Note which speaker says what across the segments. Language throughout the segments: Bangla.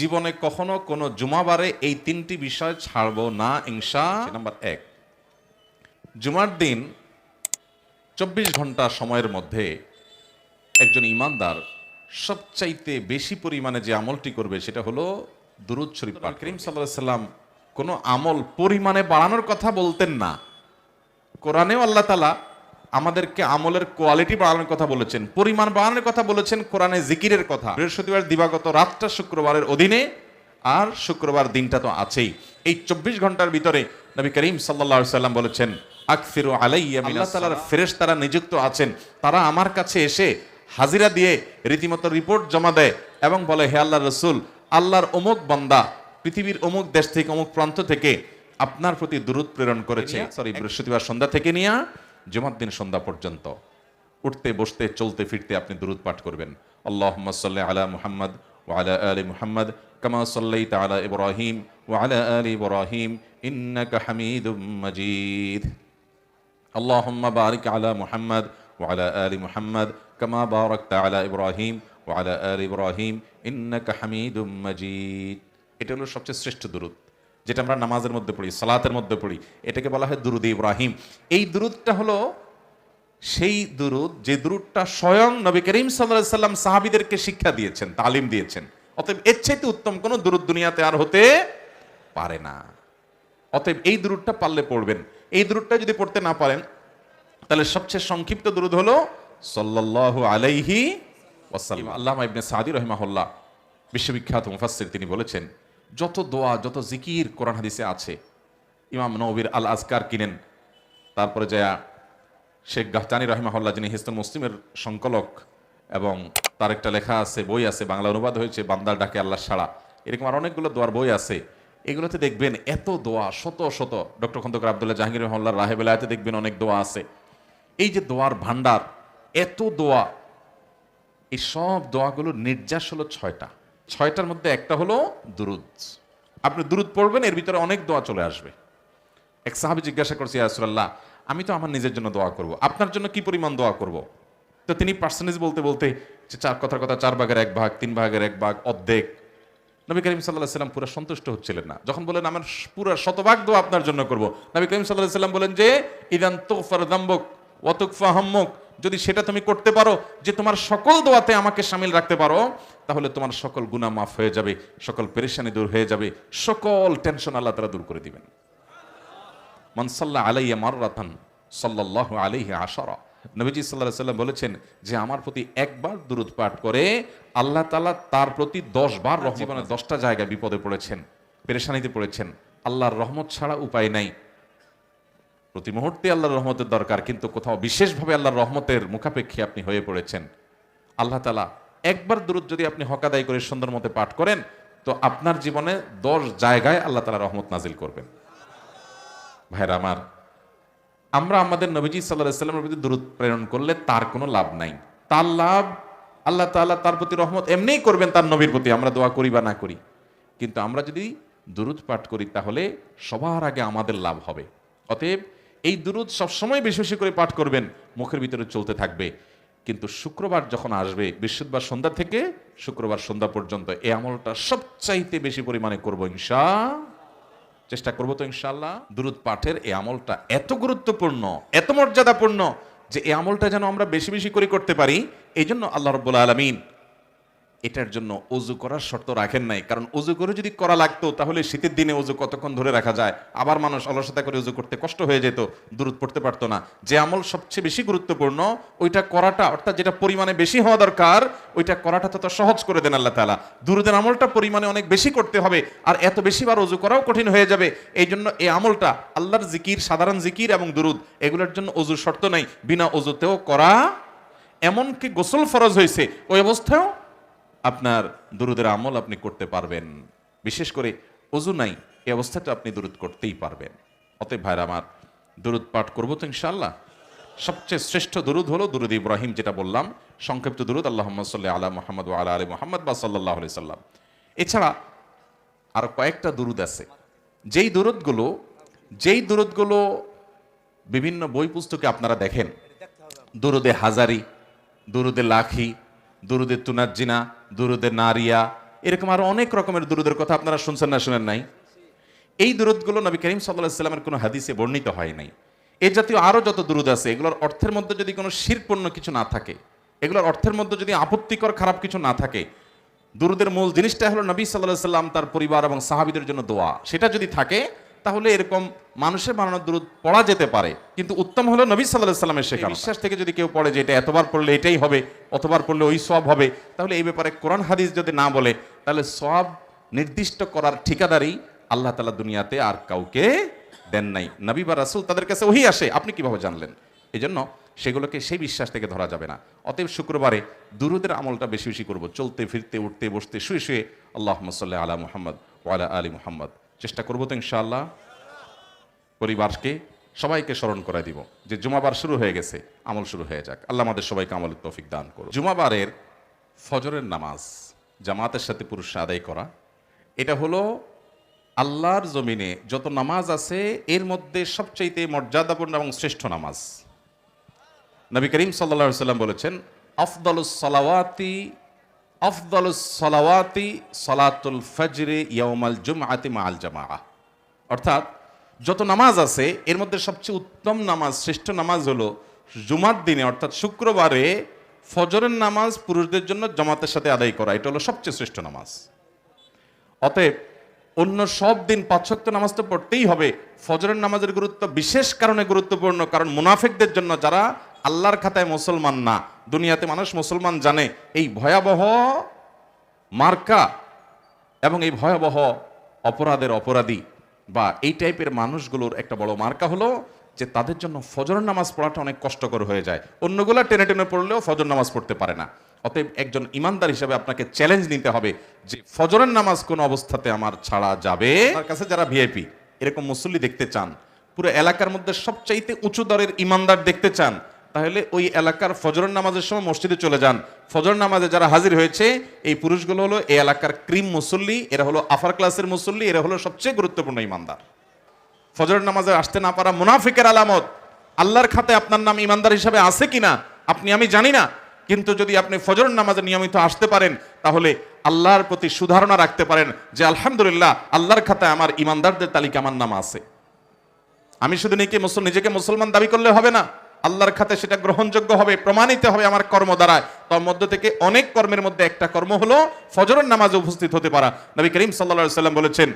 Speaker 1: জীবনে কখনো কোনো জুমাবারে এই তিনটি বিষয় ছাড়বো না ইনশা নাম্বার এক। জুমার দিন চব্বিশ ঘণ্টা সময়ের মধ্যে একজন ইমানদার সবচাইতে বেশি পরিমাণে যে আমলটি করবে সেটা হলো দুরুদ শরীফ পাঠ করিম সাল্লাহ সাল্লাম কোনো আমল পরিমাণে বাড়ানোর কথা বলতেন না। কোরআনেও আল্লাহ তালা আমাদেরকে আমলের কোয়ালিটি বাড়ানোর কথা বলেছেন পরিমাণ বাড়ানোর কথা বলেছেন কোরআনে জিকিরের কথা। বৃহস্পতিবার দিবাগত রাতটা শুক্রবারের অধীনে আর শুক্রবার দিনটা তো আছেই। এই চব্বিশ ঘণ্টার ভিতরে নবী করিম সাল্লা সাল্লাম বলেছেন আকফিরু আলাইয়া আল্লাহ তালার ফেরেশ তারা নিযুক্ত আছেন। তারা আমার কাছে এসে হাজিরা দিয়ে রীতিমতো রিপোর্ট জমা দেয় এবং বলে হে আল্লাহ রসুল আল্লাহর অমুক বন্দা পৃথিবীর অমুক দেশ থেকে অমুক প্রান্ত থেকে আপনার প্রতি দূরত প্রেরণ করেছে। সরি বৃহস্পতিবার সন্ধ্যা থেকে নিয়ে জুমার দিন সন্ধ্যা পর্যন্ত উঠতে বসতে চলতে ফিরতে আপনি দূরত পাঠ করবেন আল্লাহ সাল্লি আলা মুহাম্মদ ও আলা আলী মুহাম্মদ কামা সাল্লাই তালা ইব্রাহিম ও আলা আলী ইব্রাহিম ইন্নাকা হামিদুম মজিদ اللهم بارك على محمد وعلى آل محمد كما باركت على إبراهيم وعلى آل إبراهيم إنك حميد مجيد এটা হলো সবচেয়ে শ্রেষ্ঠ দুরুদ যেটা আমরা নামাজের মধ্যে পড়ি, সালাতের মধ্যে পড়ি, এটাকে বলা হয় দুরুদ ইব্রাহিম। এই দুরুদটা হলো সেই দুরুদ যে দুরুদটা স্বয়ং নবী করিম সাল্লাহ সাল্লাম সাহাবিদেরকে শিক্ষা দিয়েছেন, তালিম দিয়েছেন। অতএব এর চাইতে উত্তম কোনো দুরুদ দুনিয়াতে আর হতে পারে না। অতএব এই দুরুদটা পারলে পড়বেন। এই দুরুদটা যদি পড়তে না পারেন, তাহলে সবচেয়ে সংক্ষিপ্ত দুরুদ হলো সাল্লাল্লাহু আলাইহি ওয়াসাল্লাম। আল্লামা ইবনে সাদি রহিমাহুল্লাহ, বিশ্ববিখ্যাত মুফাসসির তিনি বলেছেন যত দোয়া, যত জিকির কোরআন হাদিসে আছে, ইমাম নবীর আল আজকার কিনেন। তারপরে যা শেখ গাহতানি রহিমাহুল্লাহ, যিনি হিস্তুল মুসলিমের সংকলক এবং তার একটা লেখা আছে, বই আছে, বাংলা অনুবাদ হয়েছে, বান্দার ডাকে আল্লাহ সাড়া। এরকম আর অনেকগুলো দোয়ার বই আছে। এগুলোতে দেখবেন এত দোয়া, শত শত, ডক্টর খন্দকার আবদুল্লাহ জাহাঙ্গীর রহমাল্লাহ রাহেবেলায়তে দেখবেন অনেক দোয়া আছে। এই যে দোয়ার ভান্ডার এত দোয়া, এই সব দোয়াগুলোর নির্যাস হলো ছয়টা। ছয়টার মধ্যে একটা হলো দুরুদ। আপনি দুরুদ পড়বেন, এর ভিতরে অনেক দোয়া চলে আসবে। এক সাহাবি জিজ্ঞাসা করছি রাসূলুল্লাহ, আমি তো আমার নিজের জন্য দোয়া করব। আপনার জন্য কি পরিমাণ দোয়া করব? তো তিনি পার্সেন্টেজ বলতে বলতে, যে চার কথার কথা, চার ভাগের এক ভাগ, তিন ভাগের এক ভাগ, অর্ধেক। নবী করিম সাল্লাহ সাল্লাম পুরো সন্তুষ্ট হচ্ছিলেন না। যখন বলেন আমার পুরো শতভাগ দোয়া আপনার জন্য করব। নবী করিম সাল্লাহ সাল্লাম বলেন যে, ইদান তোফার দাম্বক ওয়াতুকফা হাম্মক যদি সেটা তুমি করতে পারো যে তোমার সকল দোয়াতে আমাকে সামিল রাখতে পারো তাহলে তোমার সকল গুনাহ মাফ হয়ে যাবে সকল পেরেশানি দূর হয়ে যাবে সকল টেনশন আল্লাহ তারা দূর করে দিবেন। মনসাল্লাহ আলাইয়া মাররাতান সাল্লাল্লাহু আলাইহি আশারা। নবীজি সাল্লাহ সাল্লাম বলেছেন যে আমার প্রতি একবার দুরুদ পাঠ করে আল্লাহ তালা তার প্রতি দশ বার জীবনে দশটা জায়গায় বিপদে পড়েছেন পেরেশানিতে পড়েছেন। আল্লাহর রহমত ছাড়া উপায় নাই। প্রতি মুহূর্তে আল্লাহর রহমতের দরকার, কিন্তু কোথাও বিশেষভাবে আল্লাহর রহমতের মুখাপেক্ষী আপনি হয়ে পড়েছেন। আল্লাহ তালা একবার দূরত যদি আপনি হকাদাই করে সুন্দর মতে পাঠ করেন, তো আপনার জীবনে দশ জায়গায় আল্লাহ তালা রহমত নাজিল করবেন। ভাইরা আমার, আমরা আমাদের নবীজি সাল্লাহ সাল্লামের প্রতি দূরত প্রেরণ করলে তার কোনো লাভ নাই। তার লাভ আল্লাহ তাআলা তার প্রতি রহমত এমনিই করবেন তার নবীর প্রতি, আমরা দোয়া করি বা না করি। কিন্তু আমরা যদি দুরুদ পাঠ করি, তাহলে সবার আগে আমাদের লাভ হবে। অতএব এই দুরুদ সবসময় বেশি বেশি করে পাঠ করবেন, মুখের ভিতরে চলতে থাকবে। কিন্তু শুক্রবার যখন আসবে, বৃহস্পতিবার সন্ধ্যা থেকে শুক্রবার সন্ধ্যা পর্যন্ত এই আমলটা সবচাইতে বেশি পরিমাণে করব ইনশা, চেষ্টা করব তো ইনশাল্লাহ দুরুদ পাঠের এই আমলটা এত গুরুত্বপূর্ণ, এত মর্যাদাপূর্ণ যে এই আমলটা যেন আমরা বেশি বেশি করে করতে পারি এই জন্য আল্লাহ রব্বুল আলমিন এটার জন্য অজু করার শর্ত রাখেন নাই। কারণ অজু করে যদি করা লাগতো, তাহলে শীতের দিনে অজু কতক্ষণ ধরে রাখা যায়? আবার মানুষ অলসতা করে অজু করতে কষ্ট হয়ে যেত দূরত পড়তে পারতো না। যে আমল সবচেয়ে বেশি গুরুত্বপূর্ণ, ওইটা করাটা, অর্থাৎ যেটা পরিমাণে বেশি হওয়া দরকার, ওইটা করাটা তত সহজ করে দেন আল্লাহ তালা দুরুদের আমলটা পরিমাণে অনেক বেশি করতে হবে, আর এত বেশি বার অজু করাও কঠিন হয়ে যাবে। এই জন্য এই আমলটা আল্লাহর জিকির, সাধারণ জিকির এবং দুরুদ, এগুলোর জন্য অজুর শর্ত নাই। বিনা অজুতেও করা, এমনকি গোসল ফরজ হয়েছে, ওই অবস্থায়ও আপনার দুরুদের আমল আপনি করতে পারবেন। বিশেষ করে অজু নাই, এই অবস্থাটা আপনি দুরুদ করতেই পারবেন। অতএব ভাইরা আমার, দুরুদ পাঠ করব তো ইনশাল্লাহ সবচেয়ে শ্রেষ্ঠ দুরুদ হলো দুরুদ ইব্রাহিম যেটা বললাম, সংক্ষিপ্ত দুরুদ আল্লাহ সাল্লাহ আলা মোহাম্মদ ও আলা আলী মোহাম্মদ বা সাল্লাহ আলি সাল্লাম। এছাড়া আর কয়েকটা দুরুদ আছে। যেই দুরুদগুলো যেই দুরুদগুলো বিভিন্ন বই পুস্তকে আপনারা দেখেন, দুরুদে হাজারি, দুরুদে লাখি, দুরুদে তুনাজ্জিনা দুরুদে নারিয়া, এরকম আরও অনেক রকমের দুরুদের কথা আপনারা শুনছেন না শুনেন নাই? এই দুরুদগুলো নবী করিম সাল্লাহ সাল্লামের কোনো হাদিসে বর্ণিত হয় নাই। এ জাতীয় আরও যত দুরুদ আছে, এগুলোর অর্থের মধ্যে যদি কোনো শিরপূর্ণ কিছু না থাকে, এগুলোর অর্থের মধ্যে যদি আপত্তিকর খারাপ কিছু না থাকে, দুরুদের মূল জিনিসটা হলো নবী সাল্লাহ সাল্লাম তার পরিবার এবং সাহাবিদের জন্য দোয়া। সেটা যদি থাকে তাহলে এরকম মানুষের বানানো দুরুদ পড়া যেতে পারে। কিন্তু উত্তম হলো নবী সাল্লাহ সাল্লামের শেখা বিশ্বাস থেকে যদি কেউ পড়ে যে এটা এতবার পড়লে এটাই হবে, অতবার পড়লে ওই সব হবে, তাহলে এই ব্যাপারে কোরআন হাদিস যদি না বলে, তাহলে সব নির্দিষ্ট করার ঠিকাদারি আল্লাহ তালা দুনিয়াতে আর কাউকে দেন নাই। নবী বা রাসুল তাদের কাছে ওহি আসে, আপনি কীভাবে জানলেন? এই জন্য সেগুলোকে সেই বিশ্বাস থেকে ধরা যাবে না। অতএব শুক্রবারে দুরুদের আমলটা বেশি বেশি করব। চলতে, ফিরতে, উঠতে, বসতে, শুয়ে শুয়ে আল্লাহ সাল্লাহ আলা মুহাম্মদ ওয়ালা আলী মুহাম্মদ। চেষ্টা করব তো ইনশাআল্লাহ পরিবারকে সবাইকে স্মরণ করে দিব যে জুমাবার শুরু হয়ে গেছে, আমল শুরু হয়ে যাক। আল্লাহ আমাদের সবাইকে আমলের তৌফিক দান করুন জুমাবারের ফজরের নামাজ জামাতের সাথে পুরুষ আদায় করা, এটা হলো আল্লাহর জমিনে যত নামাজ আছে, এর মধ্যে সবচাইতে মর্যাদাপূর্ণ এবং শ্রেষ্ঠ নামাজ। নবী করিম সাল্লা সাল্লাম বলেছেন, আফদলুস সালাওয়াতি আফদলুস সালাওয়াতি সালাতুল ফজরে ইয়াউমাল জুমআতি মাআল জামাআ। অর্থাৎ যত নামাজ আছে, এর মধ্যে সবচেয়ে উত্তম নামাজ, শ্রেষ্ঠ নামাজ হলো জুমার দিনে, অর্থাৎ শুক্রবারে ফজরের নামাজ পুরুষদের জন্য জামাতের সাথে আদায় করা, এটা হলো সবচেয়ে শ্রেষ্ঠ নামাজ। অতএব অন্য সব দিন পাঁচশক্ত নামাজ তো পড়তেই হবে। ফজরের নামাজের গুরুত্ব বিশেষ কারণে গুরুত্বপূর্ণ, কারণ মুনাফিকদের জন্য যারা আল্লাহর খাতায় মুসলমান না দুনিয়াতে মানুষ মুসলমান জানে, এই ভয়াবহ মার্কা এবং এই ভয়াবহ অপরাধের অপরাধী বা এই টাইপের মানুষগুলোর একটা বড় মার্কা হলো যে তাদের জন্য ফজর নামাজ পড়াটা অনেক কষ্টকর হয়ে যায়। অন্যগুলা টেনে টেনে পড়লেও ফজর নামাজ পড়তে পারে না। অতএব একজন ইমানদার হিসেবে আপনাকে চ্যালেঞ্জ নিতে হবে যে ফজরের নামাজ কোন অবস্থাতে আমার ছাড়া যাবে? তার কাছে যারা ভিআইপি এরকম মুসল্লি দেখতে চান, পুরো এলাকার মধ্যে সবচাইতে উঁচু দরের ইমানদার দেখতে চান তাহলে ওই এলাকার ফজরের নামাজের সময় মসজিদে চলে যান। ফজর নামাজে যারা হাজির হয়েছে, এই পুরুষগুলো হলো এই এলাকার ক্রিম মুসল্লি, এরা হলো আফার ক্লাসের মুসল্লি, এরা হলো সবচেয়ে গুরুত্বপূর্ণ ইমানদার। ফজরের নামাজে আসতে না পারা মুনাফিকের আলামত। আল্লাহর খাতে আপনার নাম ইমানদার হিসাবে আছে কিনা, আপনি আমি জানি না। কিন্তু যদি আপনি ফজরের নামাজে নিয়মিত আসতে পারেন, তাহলে আল্লাহর প্রতি সুধারণা রাখতে পারেন যে, আলহামদুলিল্লাহ, আল্লাহর খাতায় আমার ইমানদারদের তালিকা আমার নাম আছে। আমি শুধু নিজেকে মুসল নিজেকে মুসলমান দাবি করলে হবে না। আল্লাহর খাতে সেটা গ্রহণযোগ্য হবে, প্রমাণিত হবে আমার কর্ম দ্বারায়। তার মধ্য থেকে অনেক কর্মের মধ্যে একটা কর্ম হলো ফজরের নামাজে উপস্থিত হতে পারা। নবী করিম সাল্লা সাল্লাম বলেছেন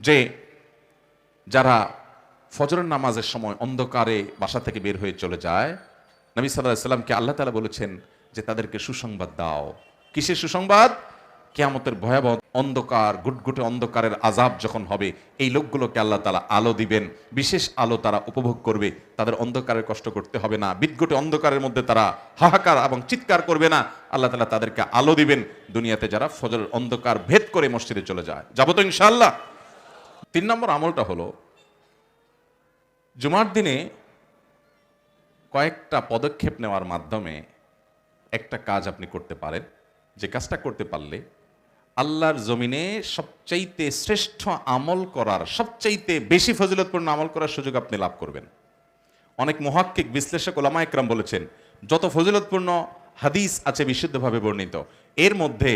Speaker 1: যে, যারা ফজরের নামাজের সময় অন্ধকারে বাসা থেকে বের হয়ে চলে যায়, নবী সাল্লাহ সাল্লামকে আল্লাহ তালা বলেছেন যে, তাদেরকে সুসংবাদ দাও। কিসের সুসংবাদ? কেয়ামতের ভয়াবহ অন্ধকার, গুটগুটে অন্ধকারের আজাব যখন হবে, এই লোকগুলোকে আল্লাহ তালা আলো দিবেন। বিশেষ আলো তারা উপভোগ করবে। তাদের অন্ধকারের কষ্ট করতে হবে না। বিদ্যুটে অন্ধকারের মধ্যে তারা হাহাকার এবং চিৎকার করবে না। আল্লাহ তালা তাদেরকে আলো দিবেন। দুনিয়াতে যারা ফজরের অন্ধকার ভেদ করে মসজিদে চলে যায়। যাব তো ইনশাল্লাহ তিন নম্বর আমলটা হলো, জুমার দিনে কয়েকটা পদক্ষেপ নেওয়ার মাধ্যমে একটা কাজ আপনি করতে পারেন। যে কাজটা করতে পারলে আল্লাহর জমিনে সবচাইতে শ্রেষ্ঠ আমল করার, সবচাইতে বেশি ফজিলতপূর্ণ আমল করার সুযোগ আপনি লাভ করবেন। অনেক মহাক্কিক বিশ্লেষক ওলামা একরাম বলেছেন, যত ফজিলতপূর্ণ হাদিস আছে বিশুদ্ধভাবে বর্ণিত, এর মধ্যে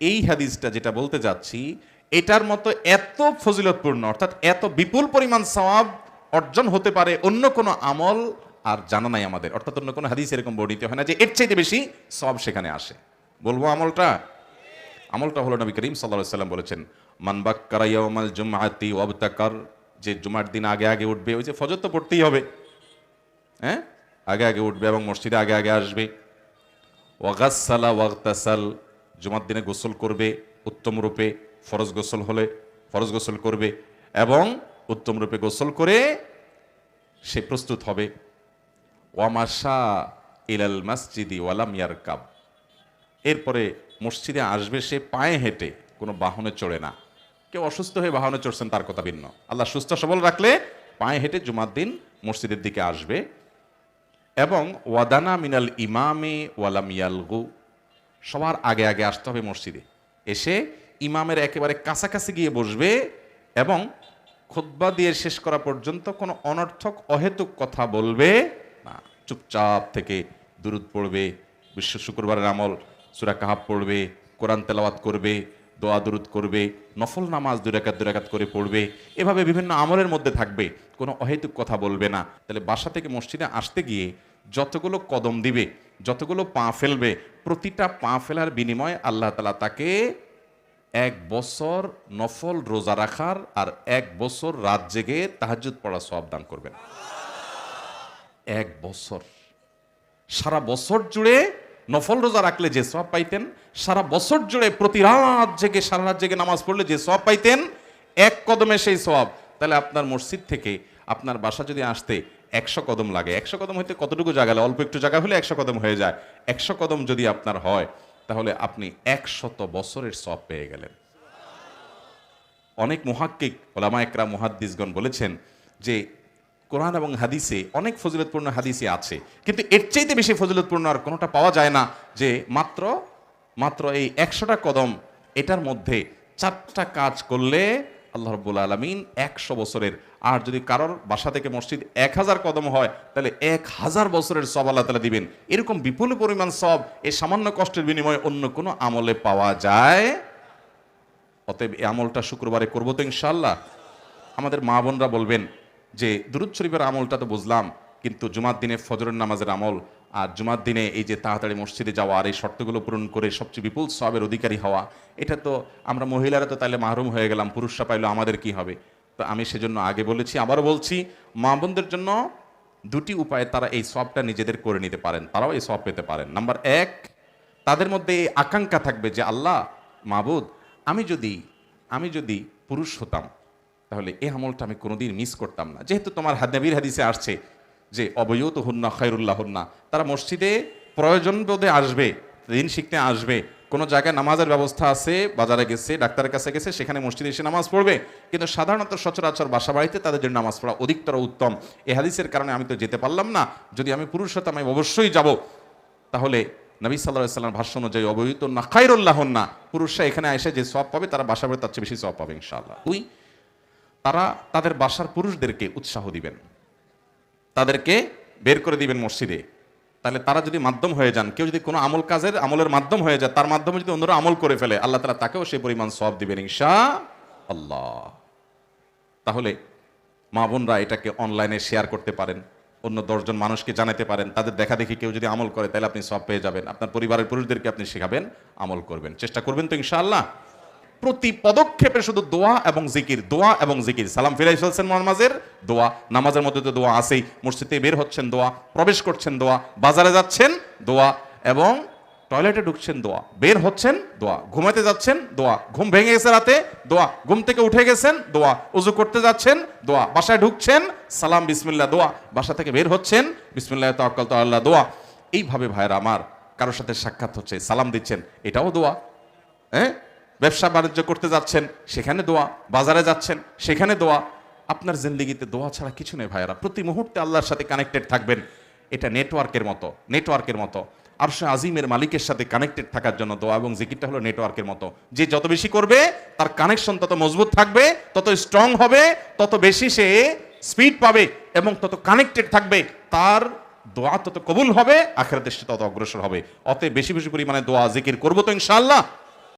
Speaker 1: এই হাদিসটা যেটা বলতে যাচ্ছি, এটার মতো এত ফজিলতপূর্ণ, অর্থাৎ এত বিপুল পরিমাণ সওয়াব অর্জন হতে পারে অন্য কোনো আমল আর জানা নাই আমাদের। অর্থাৎ অন্য কোনো হাদিস এরকম বর্ণিত হয় না যে এর চাইতে বেশি সব সেখানে আসে। বলব আমলটা আমলটা হলো নবী করিম সাল্লাহ সাল্লাম বলেছেন মানবাক কারাইয়ামাল জুমাতি ওয়াবতাকার যে জুমার দিন আগে আগে উঠবে, ওই যে ফজর তো পড়তেই হবে। হ্যাঁ? আগে আগে উঠবে এবং মসজিদে আগে আগে আসবে। ওয়াগাসালা ওয়াগতাসাল জুমার দিনে গোসল করবে, উত্তম রূপে ফরজ গোসল হলে ফরজ গোসল করবে এবং উত্তম রূপে গোসল করে সে প্রস্তুত হবে। ওয়ামাশা ইলাল মসজিদি ওয়ালাম ইয়ারকাব। এরপরে মসজিদে আসবে, সে পায়ে হেঁটে কোনো বাহনে চড়ে না। কেউ অসুস্থ হয়ে বাহনে চড়ছেন, তার কথা ভিন্ন। আল্লাহ সুস্থ সবল রাখলে পায়ে হেঁটে জুমার দিন মসজিদের দিকে আসবে। এবং ওয়াদানা মিনাল ইমামে ওয়ালাম ইয়ালগু, সবার আগে আগে আসতে হবে মসজিদে। এসে ইমামের একেবারে কাছাকাছি গিয়ে বসবে এবং খুতবা দিয়ে শেষ করা পর্যন্ত কোনো অনর্থক, অহেতুক কথা বলবে না। চুপচাপ থেকে দূরত পড়বে। বিশ্ব শুক্রবারের আমল সুরা কাহাব পড়বে, কোরআন তেলাওয়াত করবে, দোয়া দুরুদ করবে, নফল নামাজ দুরাকাত দুরাকাত করে পড়বে, এভাবে বিভিন্ন আমলের মধ্যে থাকবে, কোনো অহেতুক কথা বলবে না। তাহলে বাসা থেকে মসজিদে আসতে গিয়ে যতগুলো কদম দিবে, যতগুলো পা ফেলবে, প্রতিটা পা ফেলার বিনিময়ে আল্লাহ তালা তাকে এক বছর নফল রোজা রাখার আর এক বছর রাত জেগে তাহাজুদ পড়া সব দান করবেন। এক বছর। সারা বছর জুড়ে নফল রোজা রাখলে যে সব পাইতেন, সারা বছর জুড়ে প্রতি রাত জেগে, সারা রাত জেগে নামাজ পড়লে যে সব পাইতেন, এক কদমে সেই সব তাহলে আপনার মসজিদ থেকে আপনার বাসা যদি আসতে একশো কদম লাগে। একশো কদম হইতে কতটুকু জায়গা? অল্প একটু জায়গা হলে একশো কদম হয়ে যায়। একশো কদম যদি আপনার হয়, তাহলে আপনি একশত বছরের সব পেয়ে গেলেন। অনেক মহাক্কিক, ওলামা একরা মুহাদ্দিসগণ বলেছেন যে কোরআন এবং হাদিসে, অনেক ফজিলতপূর্ণ হাদিসে আছে। কিন্তু এর চাইতে বেশি ফজিলতপূর্ণ আর কোনোটা পাওয়া যায় না যে মাত্র মাত্র এই একশোটা কদম, এটার মধ্যে চারটা কাজ করলে আল্লাহ রব্বুল আলমিন একশো বছরের, আর যদি কারোর বাসা থেকে মসজিদ এক হাজার কদম হয়, তাহলে এক হাজার বছরের সব আল্লাহ তালা দিবেন। এরকম বিপুল পরিমাণ সব এই সামান্য কষ্টের বিনিময়ে অন্য কোনো আমলে পাওয়া যায়? অতএব এই আমলটা শুক্রবারে করব তো ইনশাল্লাহ আমাদের মা বোনরা বলবেন যে দুরুদ শরীফের আমলটা তো বুঝলাম, কিন্তু জুমার দিনে ফজরের নামাজের আমল আর জুমার দিনে এই যে তাড়াতাড়ি মসজিদে যাওয়া আর এই শর্তগুলো পূরণ করে সবচেয়ে বিপুল সবের অধিকারী হওয়া, এটা তো আমরা মহিলারা তো তাহলে মাহরুম হয়ে গেলাম, পুরুষরা পাইলো আমাদের কি হবে? তো আমি সেজন্য আগে বলেছি, আবারও বলছি, মা বোনদের জন্য দুটি উপায়ে তারা এই সবটা নিজেদের করে নিতে পারেন, তারাও এই সব পেতে পারেন। নাম্বার এক, তাদের মধ্যে এই আকাঙ্ক্ষা থাকবে যে, আল্লাহ, মাবুদ, আমি যদি আমি যদি পুরুষ হতাম তাহলে এই আমলটা আমি কোনোদিন মিস করতাম না। যেহেতু তোমার হাদনাবির হাদিসে আসছে যে অবয়ত হুন্না খায়রুল্লাহ হুন্না তারা মসজিদে প্রয়োজন বোধে আসবে, দিন শিখতে আসবে। কোনো জায়গায় নামাজের ব্যবস্থা আছে, বাজারে গেছে, ডাক্তারের কাছে গেছে, সেখানে মসজিদে এসে নামাজ পড়বে। কিন্তু সাধারণত সচরাচর বাসা বাড়িতে তাদের জন্য নামাজ পড়া অধিকতর উত্তম। এ হাদিসের কারণে আমি তো যেতে পারলাম না। যদি আমি পুরুষ হতাম, আমি অবশ্যই যাব। তাহলে নবী সাল্লাহ সাল্লাম ভাষ্য অনুযায়ী অবহিত না খাইরুল্লাহ না পুরুষরা এখানে এসে যে সব পাবে, তারা বাসা বাড়ি তার চেয়ে বেশি সব পাবে, ইনশাআল্লাহ। দুই তারা তাদের বাসার পুরুষদেরকে উৎসাহ দিবেন। তাদেরকে বের করে দিবেন মসজিদে। তাহলে তারা যদি মাধ্যম হয়ে যান, কেউ যদি কোনো আমল কাজের আমলের মাধ্যম হয়ে যায়, তার মাধ্যমে যদি অন্যরা আমল করে ফেলে, আল্লাহ তালা তাকেও সেই পরিমাণ সব দিবেন ইনশা আল্লাহ তাহলে মা বোনরা এটাকে অনলাইনে শেয়ার করতে পারেন, অন্য দশজন মানুষকে জানাতে পারেন, তাদের দেখা দেখি কেউ যদি আমল করে, তাহলে আপনি সব পেয়ে যাবেন। আপনার পরিবারের পুরুষদেরকে আপনি শেখাবেন, আমল করবেন। চেষ্টা করবেন তো ইনশাআল্লাহ। প্রতি পদক্ষেপে শুধু দোয়া এবং জিকির, দোয়া এবং জিকির। সালাম ফিরাই ফেলছেন নামাজের? দোয়া। নামাজের মধ্যে তো দোয়া আছেই। মসজিদে বের হচ্ছেন দোয়া, প্রবেশ করছেন দোয়া, বাজারে যাচ্ছেন দোয়া এবং টয়লেটে ঢুকছেন দোয়া। বের হচ্ছেন দোয়া। ঘুমাতে যাচ্ছেন দোয়া। ঘুম ভেঙে গেছে রাতে দোয়া। ঘুম থেকে উঠে গেছেন দোয়া। উজু করতে যাচ্ছেন দোয়া। বাসায় ঢুকছেন, সালাম বিসমিল্লা দোয়া। বাসা থেকে বের হচ্ছেন, বিসমিল্লাহ, তাওয়াক্কাল তো আল্লাহ দোয়া। এইভাবে ভাইরা আমার কারোর সাথে সাক্ষাৎ হচ্ছে, সালাম দিচ্ছেন, এটাও দোয়া। হ্যাঁ? ব্যবসা বাণিজ্য করতে যাচ্ছেন, সেখানে দোয়া, বাজারে যাচ্ছেন, সেখানে দোয়া। আপনার জিন্দিগিতে দোয়া ছাড়া কিছু নেই ভাইয়ারা। প্রতি মুহূর্তে আল্লাহর সাথে কানেক্টেড থাকবেন। এটা নেটওয়ার্কের মতো নেটওয়ার্কের মতো। আরশে আজিমের মালিকের সাথে কানেক্টেড থাকার জন্য দোয়া এবং জিকিরটা হলো নেটওয়ার্কের মতো। যে যত বেশি করবে, তার কানেকশন তত মজবুত থাকবে, তত স্ট্রং হবে, তত বেশি সে স্পিড পাবে এবং তত কানেক্টেড থাকবে। তার দোয়া তত কবুল হবে, আখেরাতে সে তত অগ্রসর হবে। অতএব বেশি বেশি পরিমাণে দোয়া, জিকির করব তো ইনশাআল্লাহ।